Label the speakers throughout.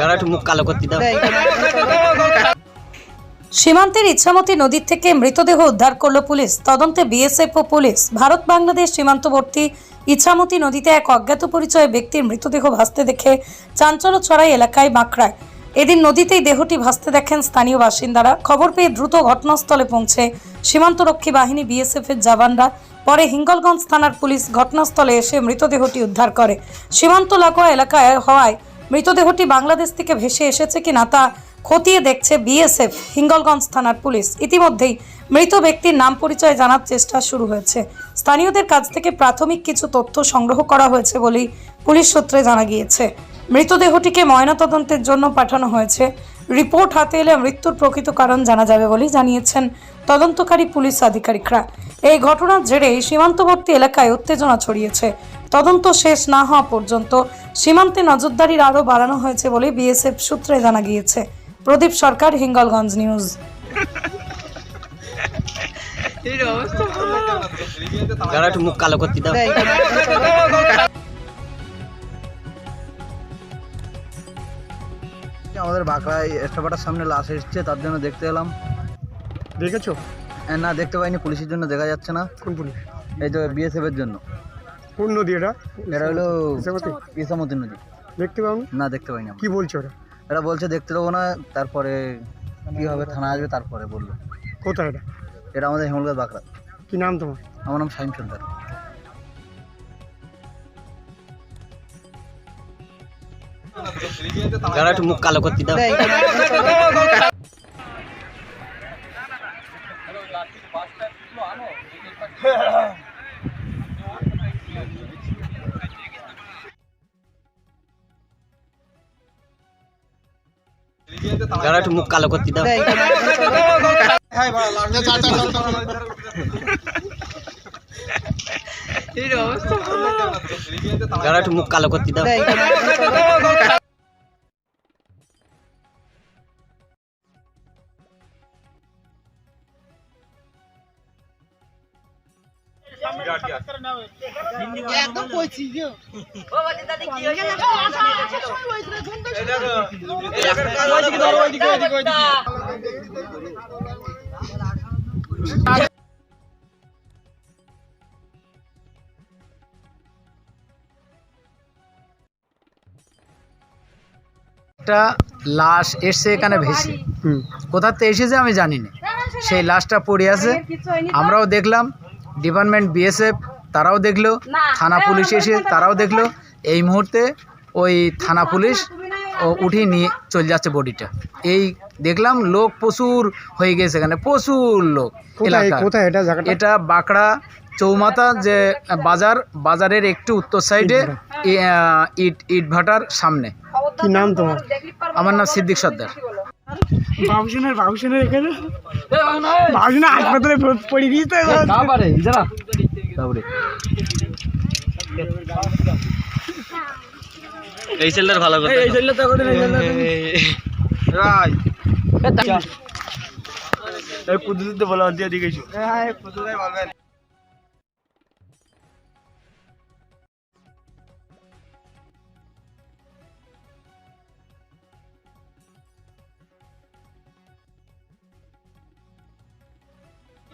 Speaker 1: যারা একটু মুখ কালো করতে
Speaker 2: সীমান্তের ইচ্ছামতি নদীর থেকে মৃতদেহ উদ্ধার করল পুলিশ। তদন্তে বিএসএফ ও পুলিশ। ভারত বাংলাদেশ সীমান্তবর্তী ইছামতি নদীতে এক অজ্ঞাত পরিচয় ব্যক্তির মৃতদেহ ভাসতে দেখে চাঞ্চল্য ছড়াই এলাকায় বাঁকড়ায় এদিন নদীতেই দেহটি ভাসতে দেখেন স্থানীয় বাসিন্দারা। খবর পেয়ে দ্রুত ঘটনাস্থলে পৌঁছে সীমান্তরক্ষী বাহিনী বিএসএফ এর জওয়ানরা পরে হিঙ্গলগঞ্জ থানার পুলিশ ঘটনাস্থলে এসে মৃতদেহটি উদ্ধার করে। সীমান্ত লাগোয়া এলাকায় হওয়ায় মৃতদেহটি বাংলাদেশ থেকে ভেসে এসেছে কিনা তা খতিয়ে দেখছে বিএসএফ, হিঙ্গলগঞ্জ থানার পুলিশ। ইতিমধ্যেই মৃত ব্যক্তির নাম পরিচয় জানার চেষ্টা শুরু হয়েছে। স্থানীয়দের কাছ থেকে প্রাথমিক কিছু তথ্য সংগ্রহ করা হয়েছে বলেই পুলিশ সূত্রে জানা গিয়েছে। মৃতদেহটিকে ময়নাতদন্তের জন্য পাঠানো হয়েছে। রিপোর্ট হাতে এলে মৃত্যুর প্রকৃত কারণ জানা যাবে বলেই জানিয়েছেন তদন্তকারী পুলিশ আধিকারিকরা। এই ঘটনার জেরে সীমান্তবর্তী এলাকায় উত্তেজনা ছড়িয়েছে। তদন্ত শেষ না হওয়া পর্যন্ত সীমান্তে নজরদারির আরও বাড়ানো হয়েছে বলে বিএসএফ সূত্রে জানা গিয়েছে। প্রদীপ সরকার হিঙ্গলগঞ্জ নিউজ।
Speaker 1: যারা মুখ কালো করতে দাও।
Speaker 3: আমাদের বাঁকড়ায় এস্টাপাটার সামনে লাশ এসছে তার জন্য দেখতে এলাম।
Speaker 4: দেখেছ?
Speaker 3: না দেখতে পাইনি পুলিশের জন্য দেখা যাচ্ছে না
Speaker 4: কোন পুলিশ
Speaker 3: এই তো বিএসএফ এর জন্য
Speaker 4: কোন নদী এটা
Speaker 3: এটা হলো
Speaker 4: ইসামতি?
Speaker 3: নদী
Speaker 4: দেখতে পাও
Speaker 3: না দেখতে পাইনি।
Speaker 4: কি বলছো ওরা
Speaker 3: এরা বলছে দেখতে দেবো না তারপরে কি হবে থানা আসবে তারপরে বলল
Speaker 4: কোথায় এটা
Speaker 3: এটা আমাদের হেমলগাছ বাঁকড়া
Speaker 4: কি নাম তোমার
Speaker 3: আমার নাম শাহিম সর্দার
Speaker 1: যারা একটু মুখ কালো করতে দাও যারা একটু মুখ কালো করতে দাও যারা একটু মুখ কালো করতে দাও
Speaker 5: একটা লাশ এসছে এখানে ভেসে।
Speaker 4: হুম।
Speaker 5: কোথাতে এসেছে আমি জানি না সেই লাশটা পড়ে আছে। আমরাও দেখলাম। ডিপার্টমেন্ট বিএসএফ তারাও দেখল থানা পুলিশ এসে তারাও দেখল। এই মুহূর্তে ওই থানা পুলিশ ও উঠিয়ে নিয়ে চলে যাচ্ছে বডিটা। এই দেখলাম লোক প্রচুর হয়ে গেছে এখানে প্রচুর লোক
Speaker 4: কোথায় এটা
Speaker 5: বাঁকড়া চৌমাথা যে বাজার বাজারের একটু উত্তর সাইডে ই- ইট ইট ভাটার সামনে।
Speaker 4: কি নাম তোমার?
Speaker 5: আমার নাম সিদ্দিক সর্দার।
Speaker 4: বাবুসেনের বাবুসেনের এখানে? বাবুসেনের হাসপাতালে পড়ে দিয়েছে
Speaker 1: এই ছেলেটার ভালো করতে দাও।
Speaker 6: এই আশিক বল না কিছু একদম কইছি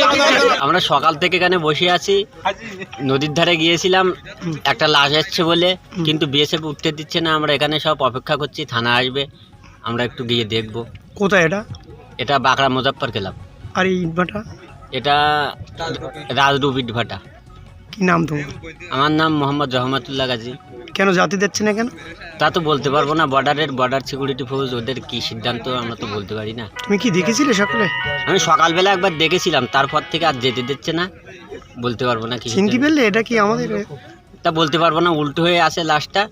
Speaker 1: আমরা সকাল থেকে এখানে বসে আছি। নদীর ধারে গিয়েছিলাম একটা লাশ আসছে বলে কিন্তু বিএসএফ উঠতে দিচ্ছে না আমরা এখানে সব অপেক্ষা করছি থানা আসবে আমরা একটু গিয়ে দেখব।
Speaker 4: কোথায় এটা?
Speaker 1: এটা বাঁকড়া মুজাফর খেলাম
Speaker 4: আর এই ইটভাটা?
Speaker 1: এটা রাজরুপ ইটভাটা।
Speaker 4: কি নাম তোমার?
Speaker 1: আমার নাম মোহাম্মদ রহমতুল্লাহ গাজী।
Speaker 4: কেন জাতি দিচ্ছে না কেন?
Speaker 1: তা তো বলতে পারব না বর্ডারের বর্ডার সিকিউরিটি ফোর্স ওদের কি সিদ্ধান্ত আমরা তো বলতে পারি না।
Speaker 4: তুমি কি দেখেছিলে সকালে?
Speaker 1: আমি সকালবেলা একবার দেখেছিলাম তারপর থেকে আর যেতে দিচ্ছে না বলতে পারব না কি
Speaker 4: চিনতে। পারলে এটা কি আমাদের?
Speaker 1: তা বলতে পারব না উল্টো হয়ে আসে লাশটা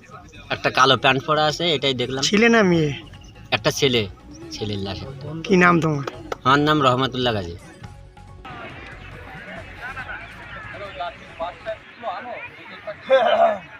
Speaker 1: একটা কালো প্যান্ট পরা আছে এটাই দেখলাম।
Speaker 4: ছিলে না মেয়ে?
Speaker 1: একটা ছেলে ছেলের লাশ
Speaker 4: কি নাম তোমার?
Speaker 1: আমার নাম রহমতুল্লাহ গাজী।
Speaker 7: लास्ट पास्ट है। तो आनो विज़िट कर